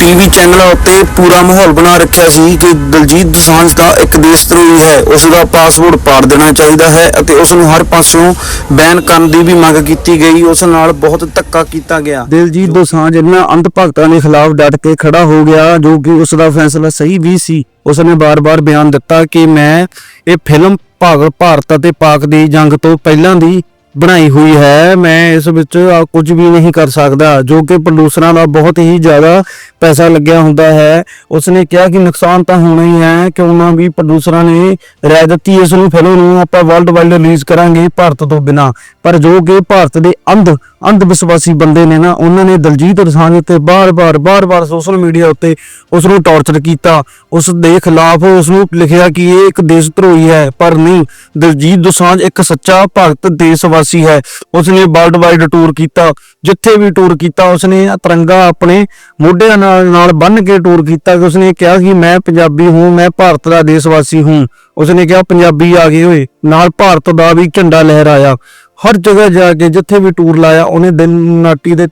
TV ਚੈਨਲਾਂ ਉੱਤੇ ਪੂਰਾ ਮਾਹੌਲ ਬਣਾ ਰੱਖਿਆ ਸੀ ਕਿ ਦਲਜੀਤ ਦੋਸਾਂਝ ਦਾ ਇੱਕ ਦੇਸ਼ ਧਰੋਹੀ ਹੈ। ਉਸ ਦਾ ਪਾਸਪੋਰਟ ਪਾੜ ਦੇਣਾ ਚਾਹੀਦਾ ਹੈ ਅਤੇ ਉਸ ਨੂੰ ਹਰ ਪਾਸਿਓਂ ਬੈਨ ਕਰਨ ਦੀ ਵੀ ਮੰਗ ਕੀਤੀ ਗਈ। ਉਸ ਨਾਲ ਬਹੁਤ ਧੱਕਾ ਕੀਤਾ ਗਿਆ। ਦਿਲਜੀਤ ਦੋਸਾਂਝ ਇਹਨਾਂ ਅੰਧ ਭਗਤਾਂ ਦੇ ਖਿਲਾਫ ਡਟ ਕੇ ਖੜਾ ਹੋ ਗਿਆ, ਜੋ ਕਿ ਉਸ ਦਾ ਫੈਸਲਾ ਸਹੀ ਵੀ ਸੀ। ਉਸ ਨੇ ਬਾਰ-ਬਾਰ ਬਿਆਨ ਦਿੱਤਾ ਕਿ ਮੈਂ ਇਹ ਫਿਲਮ ਭਾਗ ਭਾਰਤ ਅਤੇ ਪਾਕ ਦੀ ਜੰਗ ਤੋਂ ਪਹਿਲਾਂ ਦੀ ਬਣਾਈ ਹੋਈ ਹੈ। ਮੈਂ ਇਸ ਵਿੱਚ ਕੁਝ ਵੀ ਨਹੀਂ ਕਰ ਸਕਦਾ, ਜੋ ਕਿ ਪ੍ਰੋਡਿਊਸਰਾਂ ਦਾ ਬਹੁਤ ਹੀ ਜ਼ਿਆਦਾ ਪੈਸਾ ਲੱਗਿਆ ਹੁੰਦਾ ਹੈ। ਉਸਨੇ ਕਿਹਾ ਕਿ ਨੁਕਸਾਨ ਤਾਂ ਹੋਣਾ ਹੀ ਹੈ, ਕਿਉਂ ਨਾ ਵੀ ਪ੍ਰੋਡਿਊਸਰਾਂ ਨੇ ਰਾਏ ਦਿੱਤੀ। ਇਸ ਨੂੰ ਫਿਲਮ ਨੂੰ ਆਪਾਂ ਵਰਲਡ ਵਾਈਡ ਰਿਲੀਜ਼ ਕਰਾਂਗੇ ਭਾਰਤ ਤੋਂ ਬਿਨਾ। ਪਰ ਜੋ ਕਿ ਭਾਰਤ ਦੇ ਅੰਧ ਅੰਧ ਵਿਸ਼ਵਾਸੀ ਬੰਦੇ ਨੇ ਨਾ, ਉਹਨਾਂ ਨੇ ਦਲਜੀਤ ਦੋਸਾਂਝ ਉੱਤੇ ਬਾਰ-ਬਾਰ ਬਾਰ-ਬਾਰ ਸੋਸ਼ਲ ਮੀਡੀਆ ਉੱਤੇ ਉਸ ਨੂੰ ਟੌਰਚਰ ਕੀਤਾ। ਉਸ ਦੇ ਖਿਲਾਫ ਉਸ ਨੂੰ ਲਿਖਿਆ ਕਿ ਇਹ ਇੱਕ ਦੇਸ਼ ਧਰੋਹੀ ਹੈ, ਪਰ ਨਹੀਂ, ਦਲਜੀਤ ਦੋਸਾਂਝ ਇੱਕ ਸੱਚਾ ਭਗਤ ਦੇਸ਼ਵਾਸੀ ਹੈ ਉਸ ਵਰਲਡ ਵਾਈਡ ਟੂਰ ਕੀਤਾ, ਜਿੱਥੇ ਵੀ ਟੂਰ ਕੀਤਾ ਉਸ ਤਿਰੰਗਾ ਆਪਣੇ ਮੋਢਿਆਂ ਨਾਲ ਨਾਲ ਬੰਨ੍ਹ ਕੇ ਟੂਰ ਕੀਤਾ ਕਿ ਉਸ ਕਿਹਾ ਕਿ ਮੈਂ ਪੰਜਾਬੀ ਹੂੰ, ਮੈਂ ਭਾਰਤ ਦਾ ਦੇਸ਼ਵਾਸੀ ਹੂੰ। ਉਸ ਕਿਹਾ, ਪੰਜਾਬੀ ਆ ਗਏ ਹੋਏ ਨਾਲ ਭਾਰਤ ਦਾ ਵੀ ਝੰਡਾ ਲਹਿਰਾਇਆ ਹਰ ਜਗ੍ਹਾ ਜਾ ਕੇ ਜਿੱਥੇ ਵੀ ਟੂਰ ਲਾਇਆ, ਉਹਨੇ ਦਿਨ ਨਾਟੀ ਦੇ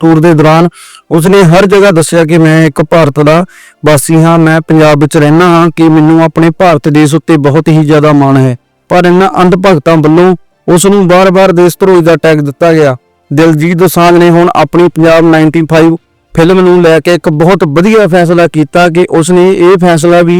ਟੂਰ ਦੇ ਦੌਰਾਨ ਉਸਨੇ ਹਰ ਜਗ੍ਹਾ ਦੱਸਿਆ ਕਿ ਮੈਂ ਇੱਕ ਭਾਰਤ ਦਾ ਵਾਸੀ ਹਾਂ, ਮੈਂ ਪੰਜਾਬ ਵਿੱਚ ਰਹਿਣਾ ਹਾਂ ਕਿ ਮੈਨੂੰ ਆਪਣੇ ਭਾਰਤ ਦੇਸ਼ ਉੱਤੇ ਬਹੁਤ ਹੀ ਜ਼ਿਆਦਾ ਮਾਣ ਹੈ। ਪਰ ਇਹਨਾਂ ਅੰਧ ਭਗਤਾਂ ਵੱਲੋਂ ਉਸ ਨੂੰ ਬਾਰ-ਬਾਰ ਦੇਸ਼ ਧਰੋਹੀ ਦਾ ਟੈਗ ਦਿੱਤਾ ਗਿਆ। ਦਿਲਜੀਤ ਦੋਸਾਂਝ ਨੇ ਹੁਣ ਆਪਣੀ ਪੰਜਾਬ 95 ਫਿਲਮ ਨੂੰ ਲੈ ਕੇ ਇੱਕ ਬਹੁਤ ਵਧੀਆ ਫੈਸਲਾ ਕੀਤਾ ਕਿ ਉਸਨੇ ਇਹ ਫੈਸਲਾ ਵੀ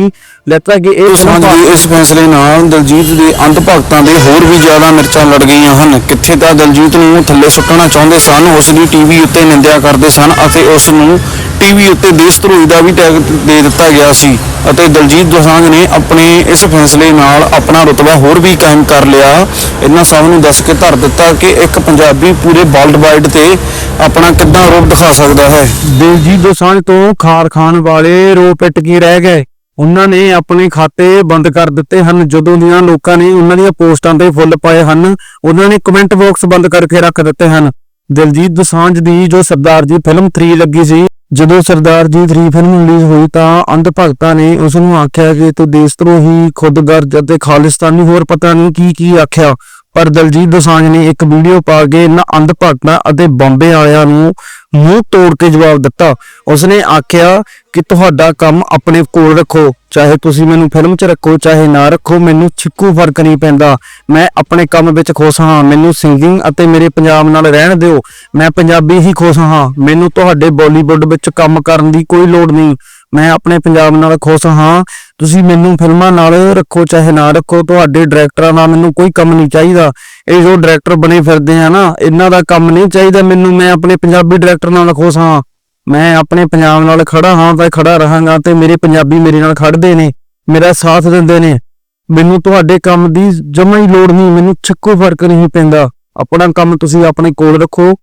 ਲੈਤਾ ਕਿ ਇਹ ਫਿਲਮ ਇਸ ਫੈਸਲੇ ਨਾਲ ਦਲਜੀਤ ਦੇ ਅੰਧ ਭਗਤਾਂ ਦੇ ਹੋਰ ਵੀ ਜ਼ਿਆਦਾ ਮਿਰਚਾਂ ਲੜ ਗਈਆਂ ਹਨ। ਕਿੱਥੇ ਤਾਂ ਦਲਜੀਤ ਨੂੰ ਥੱਲੇ ਸੁੱਟਣਾ ਚਾਹੁੰਦੇ ਸਨ ਉਸ ਦੀ ਟੀਵੀ ਉੱਤੇ ਨਿੰਦਿਆ ਕਰਦੇ ਸਨ ਅਤੇ ਉਸ ਨੂੰ ਟੀਵੀ ਉੱਤੇ ਦੇਸ਼ ਧਰੋਈ ਦਾ ਵੀ ਟੈਗ ਦੇ ਦਿੱਤਾ ਗਿਆ ਸੀ ਅਤੇ ਦਲਜੀਤ ਦੋਸਾਂਝ ਨੇ ਆਪਣੇ ਇਸ ਫੈਸਲੇ ਨਾਲ ਆਪਣਾ ਰੁਤਬਾ ਹੋਰ ਵੀ ਕਾਇਮ ਕਰ ਲਿਆ। ਇਹਨਾਂ ਸਭ ਨੂੰ ਦੱਸ ਕੇ ਧਰ ਦਿੱਤਾ ਕਿ ਇੱਕ ਪੰਜਾਬੀ ਪੂਰੇ ਵਰਲਡ ਵਾਈਡ ਤੇ ਆਪਣਾ ਕਿੱਦਾਂ ਰੂਪ ਦਿਖਾ ਸਕਦਾ ਹੈ। ਦਿਲਜੀਤ ਦੋਸਾਂਝ ਤੋਂ ਖਾਰ ਖਾਨ ਵਾਲੇ ਰੋ ਪਿੱਟ ਕੇ ਰਹਿ ਗਏ। ਉਹਨਾਂ ਨੇ ਆਪਣੇ ਖਾਤੇ ਬੰਦ ਕਰ ਦਿੱਤੇ ਹਨ। ਜਦੋਂ ਦੀਆਂ ਲੋਕਾਂ ਨੇ ਉਹਨਾਂ ਦੀਆਂ ਪੋਸਟਾਂ ਤੇ ਫੁੱਲ ਪਾਏ ਹਨ, ਉਹਨਾਂ ਨੇ ਕਮੈਂਟ ਬਾਕਸ ਬੰਦ ਕਰਕੇ ਰੱਖ ਦਿੱਤੇ ਹਨ। ਦਿਲਜੀਤ ਦੋਸਾਂਝ ਦੀ ਜੋ ਸਰਦਾਰ ਜੀ ਫਿਲਮ 3 ਲੱਗੀ ਸੀ ਜਦੋਂ ਸਰਦਾਰ ਜੀ 3 ਫਿਲਮ ਰਿਲੀਜ਼ ਹੋਈ ਤਾਂ ਅੰਧ ਭਗਤਾਂ ਨੇ ਉਸ ਨੂੰ ਆਖਿਆ ਕਿ ਤੂੰ ਦੇਸ਼ ਧਰੋਹੀ ਖੁਦਗਰਜ ਅਤੇ ਖਾਲਿਸਤਾਨੀ, ਹੋਰ ਪਤਾ ਨਹੀਂ ਕੀ ਕੀ ਆਖਿਆ। ਪਰ ਦਲਜੀਤ ਦੋਸਾਂਝ ਨੇ ਇੱਕ ਵੀਡੀਓ ਪਾ ਕੇ ਇਹਨਾਂ ਅੰਧ ਭਗਤਾਂ ਅਤੇ ਬੰਬੇ ਵਾਲਿਆਂ ਨੂੰ ਮੂੰਹ ਤੋੜ ਕੇ ਜਵਾਬ ਦਿੱਤਾ। ਉਸਨੇ ਆਖਿਆ ਕਿ ਤੁਹਾਡਾ ਕੰਮ ਆਪਣੇ ਕੋਲ ਰੱਖੋ। ਚਾਹੇ ਤੁਸੀਂ ਮੈਨੂੰ ਫਿਲਮ 'ਚ ਰੱਖੋ, ਚਾਹੇ ਨਾ ਰੱਖੋ, ਮੈਨੂੰ ਛਿੱਕੂ ਫ਼ਰਕ ਨਹੀਂ ਪੈਂਦਾ। ਮੈਂ ਆਪਣੇ ਕੰਮ ਵਿੱਚ ਖੁਸ਼ ਹਾਂ। ਮੈਨੂੰ ਸਿੰਗਿੰਗ ਅਤੇ ਮੇਰੇ ਪੰਜਾਬ ਨਾਲ ਰਹਿਣ ਦਿਓ। ਮੈਂ ਪੰਜਾਬੀ ਹੀ ਖੁਸ਼ ਹਾਂ। ਮੈਨੂੰ ਤੁਹਾਡੇ ਬਾਲੀਵੁੱਡ ਵਿੱਚ ਕੰਮ ਕਰਨ ਦੀ ਕੋਈ ਲੋੜ ਨਹੀਂ। ਮੈਂ ਆਪਣੇ ਪੰਜਾਬ ਨਾਲ ਖੁਸ਼ ਹਾਂ। ਤੁਸੀਂ ਮੈਨੂੰ ਫਿਲਮਾਂ ਨਾਲ ਰੱਖੋ, ਚਾਹੇ ਨਾ ਰੱਖੋ। ਤੁਹਾਡੇ ਡਾਇਰੈਕਟਰਾਂ ਨਾਲ ਮੈਨੂੰ ਕੋਈ ਕੰਮ ਨਹੀਂ ਚਾਹੀਦਾ। ਇਹ ਜੋ ਡਾਇਰੈਕਟਰ ਬਣੇ ਫਿਰਦੇ ਆ ਨਾ, ਇਹਨਾਂ ਦਾ ਕੰਮ ਨਹੀਂ ਚਾਹੀਦਾ ਮੈਨੂੰ। ਮੈਂ ਆਪਣੇ ਪੰਜਾਬੀ ਡਾਇਰੈਕਟਰ ਨਾਲ ਖੁਸ਼ ਹਾਂ। ਮੈਂ ਆਪਣੇ ਪੰਜਾਬ ਨਾਲ ਖੜਾ ਹਾਂ ਤਾਂ ਖੜਾ ਰਹਾਂਗਾ ਤੇ ਮੇਰੇ ਪੰਜਾਬੀ ਮੇਰੇ ਨਾਲ ਖੜਦੇ ਨੇ ਮੇਰਾ ਸਾਥ ਦਿੰਦੇ ਨੇ ਮੈਨੂੰ ਤੁਹਾਡੇ ਕੰਮ ਦੀ ਜਮਾ ਹੀ ਲੋੜ ਨਹੀਂ ਮੈਨੂੰ ਛੱਕੂ ਫਰਕ ਨਹੀਂ ਪੈਂਦਾ ਆਪਣਾ ਕੰਮ ਤੁਸੀਂ ਆਪਣੇ ਕੋਲ ਰੱਖੋ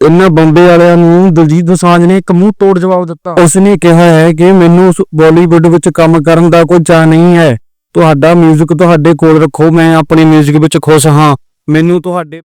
ਇਹਨਾਂ ਬੰਬੇ ਵਾਲਿਆਂ ਨੂੰ ਦਲਜੀਤ ਦੋਸਾਂਝ ਨੇ ਇੱਕ ਮੂੰਹ ਤੋੜ ਜਵਾਬ ਦਿੱਤਾ ਉਸਨੇ ਕਿਹਾ ਹੈ ਕਿ ਮੈਨੂੰ ਉਸ ਬਾਲੀਵੁੱਡ ਵਿੱਚ ਕੰਮ ਕਰਨ ਦਾ ਕੋਈ ਚਾਹ ਨਹੀਂ ਹੈ ਤੁਹਾਡਾ 뮤직 ਤੁਹਾਡੇ ਕੋਲ ਰੱਖੋ ਮੈਂ ਆਪਣੀ 뮤직 ਵਿੱਚ ਖੁਸ਼ ਹਾਂ ਮੈਨੂੰ ਤੁਹਾਡੇ